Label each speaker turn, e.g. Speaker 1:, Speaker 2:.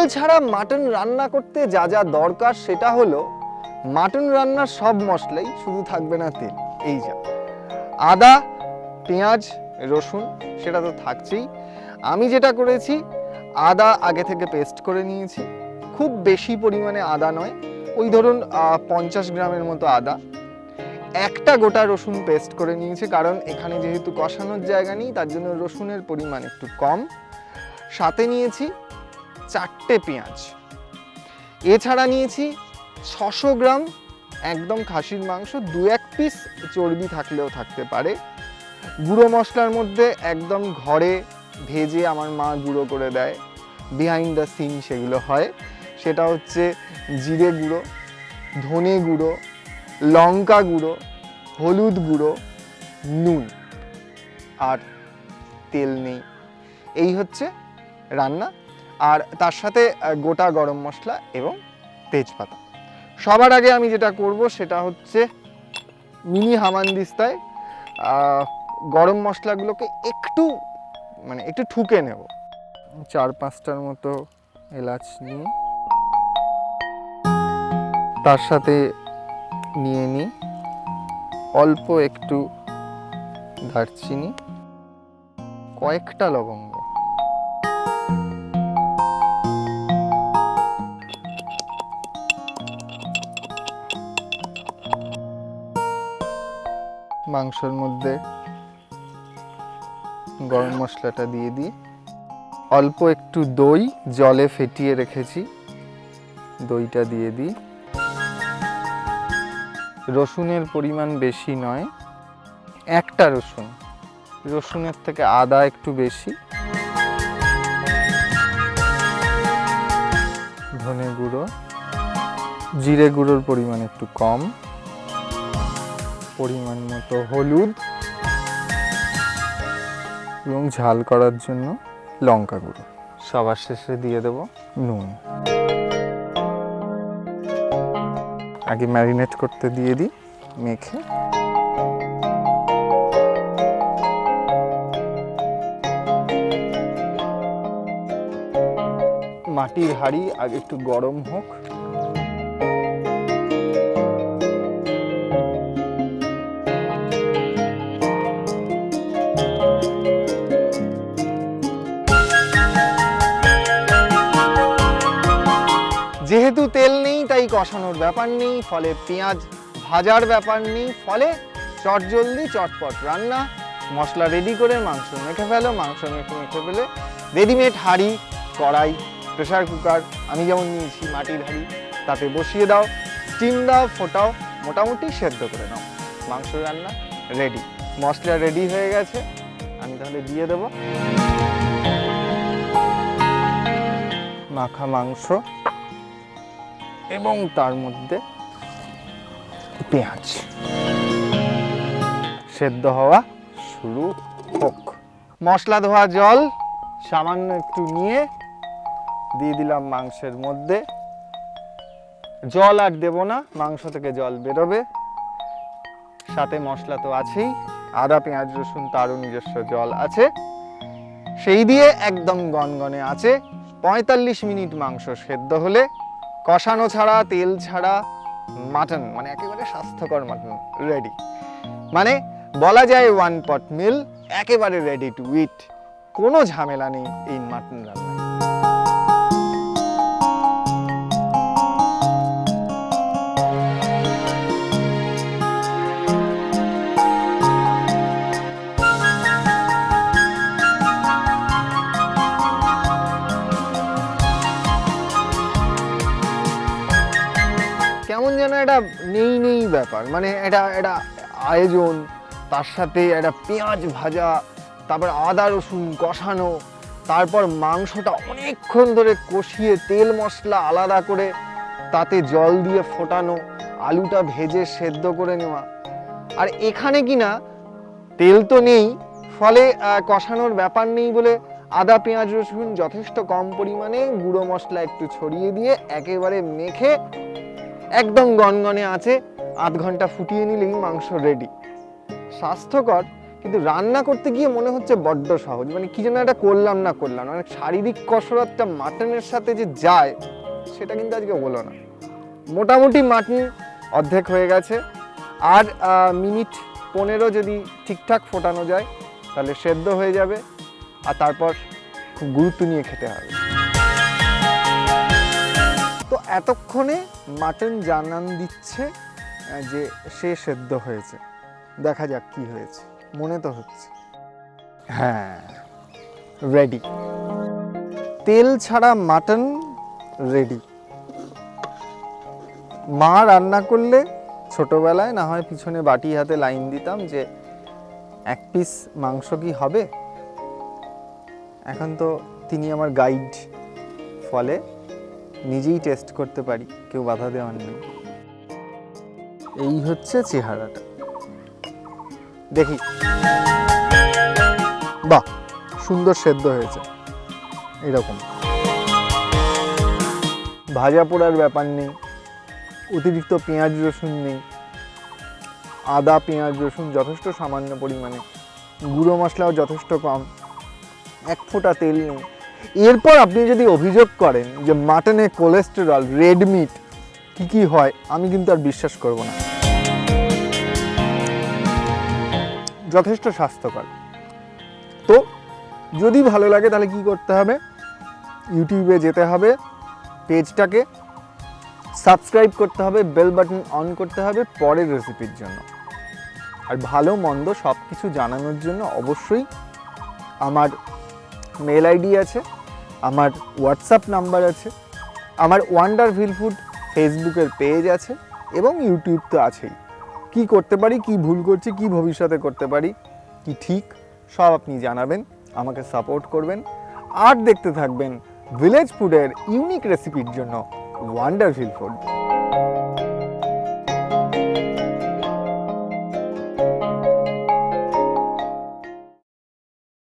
Speaker 1: তেল ছাড়া মাটন রান্না করতে যা যা দরকার সেটা হলো, মাটন রান্নার সব মশলাই শুধু থাকবে না তেল, এই যা। আদা, পেঁয়াজ, রসুন, সেটা তো থাকছেই। আমি যেটা করেছি, আদা আগে থেকে পেস্ট করে নিয়েছি। খুব বেশি পরিমাণে আদা নয়, ওই ধরুন পঞ্চাশ গ্রামের মতো আদা। একটা গোটা রসুন পেস্ট করে নিয়েছি, কারণ এখানে যেহেতু কষানোর জায়গা নেই, তার জন্য রসুনের পরিমাণ একটু কম। সাথে নিয়েছি চারটে পেঁয়াজ। এছাড়া নিয়েছি ছশো গ্রাম একদম খাসির মাংস, দু এক পিস চর্বি থাকলেও থাকতে পারে। গুঁড়ো মশলার মধ্যে একদম ঘরে ভেজে আমার মা গুঁড়ো করে দেয়। বিহাইন্ড দ্য সিন সেগুলো হয়। সেটা হচ্ছে জিরে গুঁড়ো, ধনে গুঁড়ো, লঙ্কা গুঁড়ো, হলুদ গুঁড়ো, নুন আর তেল নেই। এই হচ্ছে রান্না। আর তার সাথে গোটা গরম মশলা এবং তেজপাতা। সবার আগে আমি যেটা করব সেটা হচ্ছে মিনি হামানদিস্তায় গরম মশলাগুলোকে একটু মানে একটু ঠুকে নেব। চার পাঁচটার মতো এলাচ নিয়ে। তার সাথে নিয়ে নিই। অল্প একটু দারচিনি। কয়েকটা লবঙ্গ। মাংসের মধ্যে গরম মশলাটা দিয়ে দিই। অল্প একটু দই জলে ফেটিয়ে রেখেছি। দইটা দিয়ে দিই। রসুনের পরিমাণ বেশি নয়, একটা রসুন। রসুনের থেকে আদা একটু বেশি। ধনে গুঁড়ো। জিরে গুঁড়োর পরিমাণ একটু কম। পরিমাণ মতো হলুদ এবং ঝাল করার জন্য লঙ্কা গুঁড়ো। সবার শেষে দিয়ে দেব নুন। আগে ম্যারিনেট করতে দিয়ে দিই মেখে। মাটির হাঁড়ি আগে একটু গরম হোক। কষানোর ব্যাপার নেই, ফলে পেঁয়াজ ভাজার ব্যাপার নেই, ফলে চটজলদি চটপট রান্না। মশলা রেডি করে মাংস মেখে ফেলো, মাংস মেখে মেখে ফেলে রেডিমেড হাঁড়ি, কড়াই প্রেসার কুকার আমি যেমন নিয়েছি মাটির হাঁড়ি, তাতে বসিয়ে দাও স্টিম দাও, ফোটাও, মোটামুটি সেদ্ধ করে নাও। মাংস রান্না রেডি মশলা রেডি হয়ে গেছে, আমি তাহলে দিয়ে দেবো। মাখা মাংস। এবং তার মধ্যে পেঁয়াজ। সেদ্ধ হওয়া শুরু হোক। মশলা ধোয়া জল সামান্য একটু নিয়ে দিয়ে দিলাম মাংসের মধ্যে। জল আর দেব না, মাংস থেকে জল বেরোবে। সাথে মশলা তো আছেই, আদা, পেঁয়াজ, রসুন, তারও নিজস্ব জল আছে। সেই দিয়ে একদম গনগনে আছে। পঁয়তাল্লিশ মিনিট মাংস সেদ্ধ হলে কষানো ছাড়া, তেল ছাড়া, মাটন মানে একেবারে স্বাস্থ্যকর মাটন রেডি মানে বলা যায় ওয়ান পট মিল একেবারে রেডি টু ইট কোনো ঝামেলা নেই এই মাটন রান্নায়। একটা নেই নেই ব্যাপার। মানে এটা এটা আয়োজন, তার সাথে একটা পেঁয়াজ ভাজা, তারপর আদা রসুন কষানো, তারপর মাংসটা অনেকক্ষণ ধরে কষিয়ে তেল মশলা আলাদা করে, তাতে জল দিয়ে ফোটানো, আলুটা ভেজে সেদ্ধ করে নেওয়া। আর এখানে কিনা তেল তো নেই, ফলে কষানোর ব্যাপার নেই বলে আদা, পেঁয়াজ, রসুন যথেষ্ট কম পরিমাণে গুঁড়ো মশলা একটু ছড়িয়ে দিয়ে একেবারে মেখে একদম গনগনে আছে, আধ ঘণ্টা ফুটিয়ে নিলেই মাংস রেডি স্বাস্থ্যকর, কিন্তু রান্না করতে গিয়ে মনে হচ্ছে বড্ড সহজ। মানে কি যেন একটা করলাম না করলাম। মানে শারীরিক কসরতটা মাটনের সাথে যে যায়, সেটা কিন্তু আজকে হলো না। মোটামুটি মাটন অর্ধেক হয়ে গেছে। আর মিনিট পনেরো যদি ঠিকঠাক ফোটানো যায়, তাহলে সেদ্ধ হয়ে যাবে। আর তারপর খুব গুরুত্ব নিয়ে খেতে হবে। এতক্ষণে মাটন জানান দিচ্ছে যে সে সেদ্ধ হয়েছে। দেখা যাক কি হয়েছে। মনে তো হচ্ছে। হ্যাঁ রেডি তেল ছাড়া মাটন রেডি মা রান্না করলে ছোটবেলায় না হয় পিছনে বাটি হাতে লাইন দিতাম যে এক পিস মাংস কি হবে? এখন তো তিনি আমার গাইড ফলে নিজেই টেস্ট করতে পারি, কেউ বাধা দেওয়ার নেই। এই হচ্ছে চেহারাটা। দেখি। বাহ, সুন্দর সেদ্ধ হয়েছে। এরকম। ভাজা পোড়ার ব্যাপার নেই, অতিরিক্ত পেঁয়াজ রসুন নেই। আদা, পেঁয়াজ, রসুন যথেষ্ট সামান্য পরিমাণে। গুঁড়ো মশলাও যথেষ্ট কম। এক ফোঁটা তেল নেই। এরপর আপনি যদি অভিযোগ করেন যে মাটনে কোলেস্টেরল রেড মিট কি কি হয়, আমি কিন্তু আর বিশ্বাস করব না। যথেষ্ট স্বাস্থ্যকর। তো যদি ভালো লাগে তাহলে কি করতে হবে? ইউটিউবে যেতে হবে, পেজটাকে সাবস্ক্রাইব করতে হবে বেল বাটন অন করতে হবে পরের রেসিপির জন্য। আর ভালো মন্দ সব কিছু জানানোর জন্য অবশ্যই আমার মেল আইডি আছে, আমার হোয়াটসঅ্যাপ নাম্বার আছে, আমার ওয়ান্ডার ভিল ফুড ফেসবুকের পেজ আছে এবং ইউটিউব তো আছেই। কি করতে পারি, কি ভুল করছি, কি ভবিষ্যতে করতে পারি, কি ঠিক, সব আপনি জানাবেন, আমাকে সাপোর্ট করবেন। আর দেখতে থাকবেন ভিলেজ ফুডের ইউনিক রেসিপির জন্য ওয়ান্ডারফুল ফুড